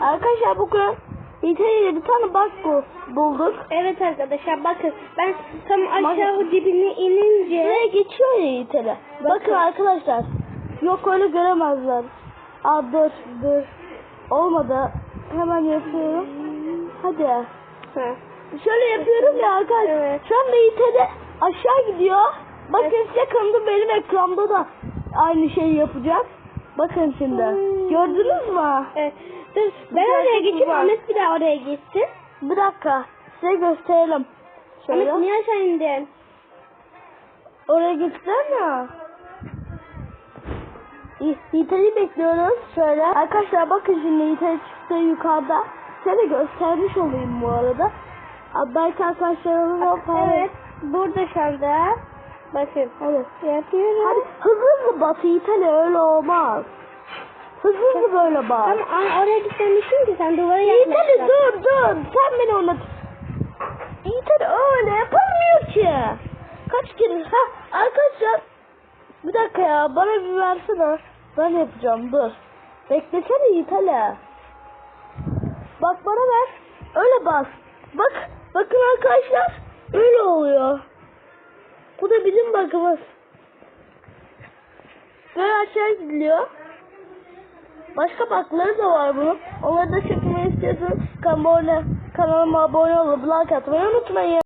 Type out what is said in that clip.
Arkadaşlar bugün İtalya'da bir tane bu- bulduk. Evet arkadaşlar bakın ben tam aşağı dibine inince Şuraya geçiyor ya İtalya. Bakın arkadaşlar. Yok öyle göremezler. Aa dur dur. Olmadı. Hemen yapıyorum. Hadi. Ha. Şöyle yapıyorum ya arkadaşlar. Evet. Şu anda İtalya aşağı gidiyor. Bakın size kanımda benim ekranımda da aynı şeyi yapacak. Bakın şimdi. Gördünüz mü? Evet. Dur ben Güzel oraya bir geçeyim var. Ahmet bir daha oraya geçsin. Bir dakika. Size gösterelim. Şöyle. Ahmet niye aşağı indin? Oraya gitsen ya. Yiğit'i bekliyoruz. Şöyle. Arkadaşlar bakın şimdi Yiğit'i çıktı yukarıda. Size göstermiş olayım bu arada. Belki arkadaşlarımız o Evet. Burada şu anda. Bakın. Evet. Yapıyorum. Hadi hızlı hızlı bas Yiğit'e öyle olmaz. Hızlı hızlı böyle bas. Ama a- oraya gitmemişsin ki sen duvara Yiğit'e yaklaştın. dur dur. Sen beni unut. Yiğit'e öyle yapamıyor ki. Kaç kere? Ha arkadaşlar. Bir dakika ya bana bir versene. Ben yapacağım dur. Beklesene Yiğit'e. Bak bana ver. Öyle bas. Bak. Bakın arkadaşlar. Öyle oluyor. Bu da bizim bakımız. Böyle aşağı gidiliyor. Başka bakları da var bunun. Onları da çekmeyi istiyorsanız kanalıma, abone olup like atmayı unutmayın.